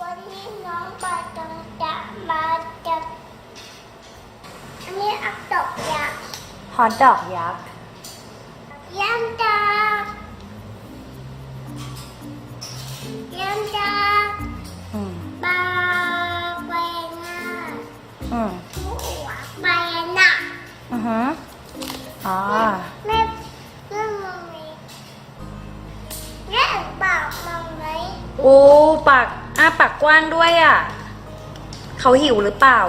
วันนี้น้องปาตังจะมาจับอันนี้อักตกยักษ์ฮอตดอกยักษ์ยันดายันดาอืมบาเวน่าอืมหัวบาน่าอือฮึอ๋อแม่เรื่องมองไหมแม่ปากมองไหมโอ้ปาก อ้าปากกว้างด้วยอะ เขาหิวหรือเปล่า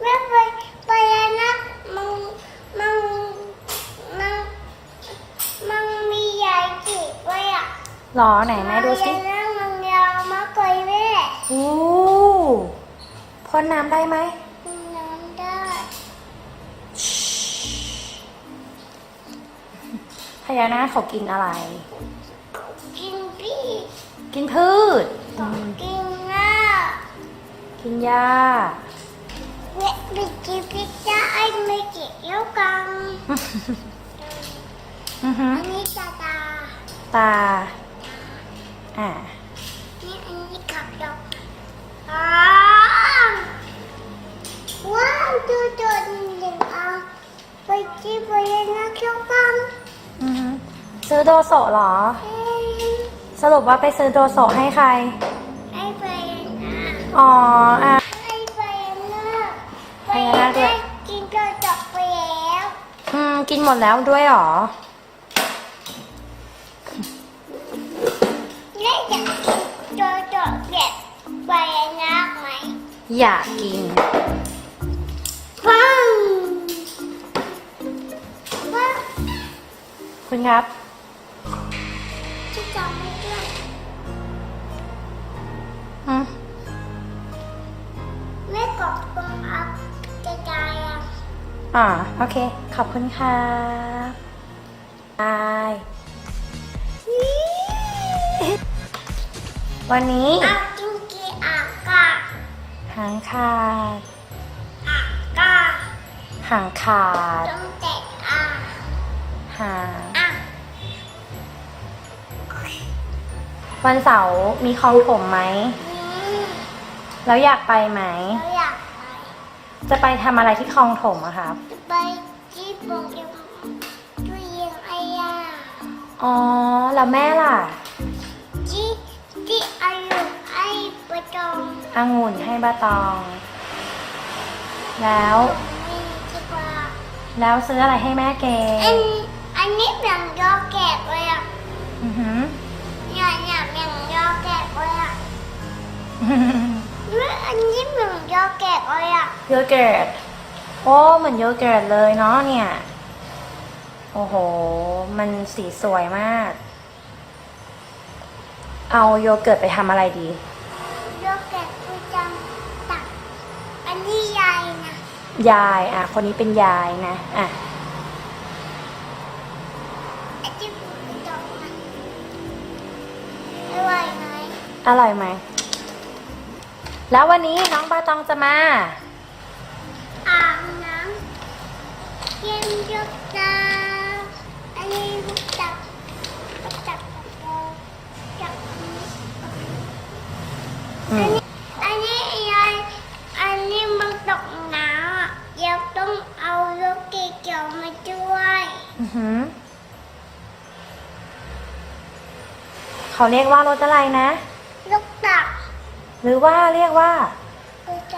แม่ไปไปนะมันมันมันมันมีใหญ่จีบไว้อะหรอไหนแม่ดูสิมันยาวมันยาวมากเลยแม่โอ้พ่นน้ำได้ไหม ญานาคเขากินอะไร กินพี่กินพืช กินหน้ากินหญ้าแม่ไปกินพิซซ่าไอ้ไม่กินแล้วกันอือฮึอันนี้ตาตาตา อ่า นี่อันนี้ขับดอกอ้า ซื้อโดโซะเหรอเอ้ยสรุปว่าไปซื้อโดโซะให้ใครไอ้ไปนะอ๋ออะไอ้ไปนะไปไปนะด้วย กินกระจกไปแล้วอืม กินหมดแล้วด้วยเหรอ และอยากกินกระจกแบบไปนะไหมอยากกินปังปังคุณครับ อืมแม่กดตรงอัพกระจายอะอ่าโอเค ขอบคุณครับบายวันนี้อาจุกีอากาหางขาดอากาหางขาดต้องแตะอาหางอะวันเสาร์มีคลองผมไหมนี่ แล้วอยากไปไหมเราอยากไปจะไปทำอะไรที่คลองถมอะครับไปที่โรงเรียนตู้เย็นไอ้ยาอ๋อ แล้วแม่ล่ะที่ที่อายุไอ้ประจงองุ่นให้บาตอง แล้วนี่ดีกว่าแล้วซื้ออะไรให้แม่เกอันอันนี้เหมือนยอแกะเลยอะอือหือ เนี่ยเนี่ยเหมือนยอแกะเลยอะ เนี่ยอันนี้เหมือนยอแกะเลยอะโยเกิร์ตโอ้เหมือนโยเกิร์ตเลยเนาะเนี่ย โอ้โห มันสีสวยมาก เอาโยเกิร์ตไปทำอะไรดียอแกะประจำตักอันนี้ยายนะยาย อะ คนนี้เป็นยายนะ อะไอ้ที่ประจงนะอร่อยไหมอร่อยไหม แล้ววันนี้น้องบาตองจะมาอาบน้ำเย็นยกตาอันนี้จับจับกับเราจับอันนี้อันนี้ยายอันนี้มันตกน้ำอะเดี๋ยต้องเอาลูกเกี่ยวมาช่วยอือหือเขาเรียกว่ารถอะไรนะลูกตัก หรือว่าเรียกว่าคือใจ